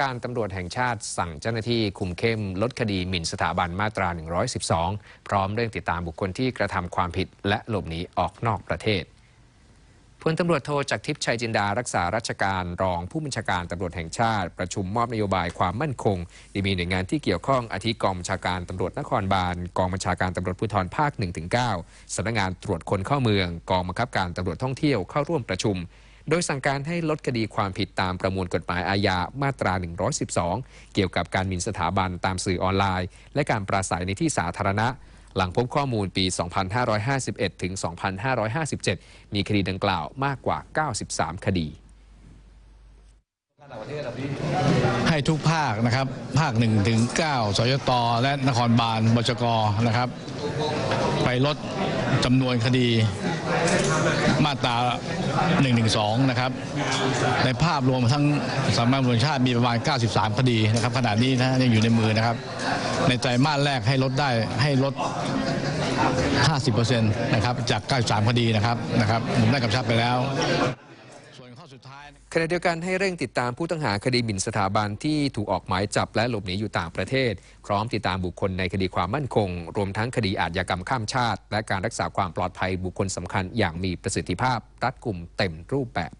การตำรวจแห่งชาติสั่งเจ้าหน้าที่คุมเข้มลดคดีหมิ่นสถาบันมาตรา 112 พร้อมเร่งติดตามบุคคลที่กระทำความผิดและหลบหนีออกนอกประเทศพลตำรวจโทจากทิพย์ชัยจินดารักษาราชการรองผู้บัญชาการตำรวจแห่งชาติ ประชุมมอบนโยบายความมั่นคงที่มีหน่วยงานที่เกี่ยวข้องอาทิกองบัญชาการตำรวจนครบาลกองบัญชาการตำรวจภูธรภาค 1-9สำนักงานตรวจคนเข้าเมือง กองบังคับการตำรวจท่องเที่ยวเข้าร่วมประชุม โดยสั่งการให้ลดคดีความผิดตามประมวลกฎหมายอาญามาตรา 112 เกี่ยวกับการหมิ่นสถาบันตามสื่อออนไลน์ และการปราศัยในที่สาธารณะ หลังพบข้อมูลปี 2551 ถึง 2557 มีคดีดังกล่าวมากกว่า 93 คดีให้ทุกภาคนะครับ ภาค1ถึง9สยตและนครบาลบชกนะครับ ไปลดจำนวนคดีมาตรา 112 นะครับ ในภาพรวมทั้งสำนักงานตำรวจชาติมีประมาณ 93 คดีนะครับขนาดนี้นะยังอยู่ในมือนะครับ ในไตรมาสแรกให้ลดได้ให้ลด 50%นะครับจาก 93 คดีนะครับนะครับผมได้กำชับไปแล้ว ขณะเดียวกันให้เร่งติดตามผู้ต้องหาคดีหมิ่นสถาบันที่ถูกออกหมายจับและหลบหนีอยู่ต่างประเทศ พร้อมติดตามบุคคลในคดีความมั่นคง รวมทั้งคดีอาชญากรรมข้ามชาติ และการรักษาความปลอดภัยบุคคลสำคัญอย่างมีประสิทธิภาพรัดกุมเต็มรูปแบบ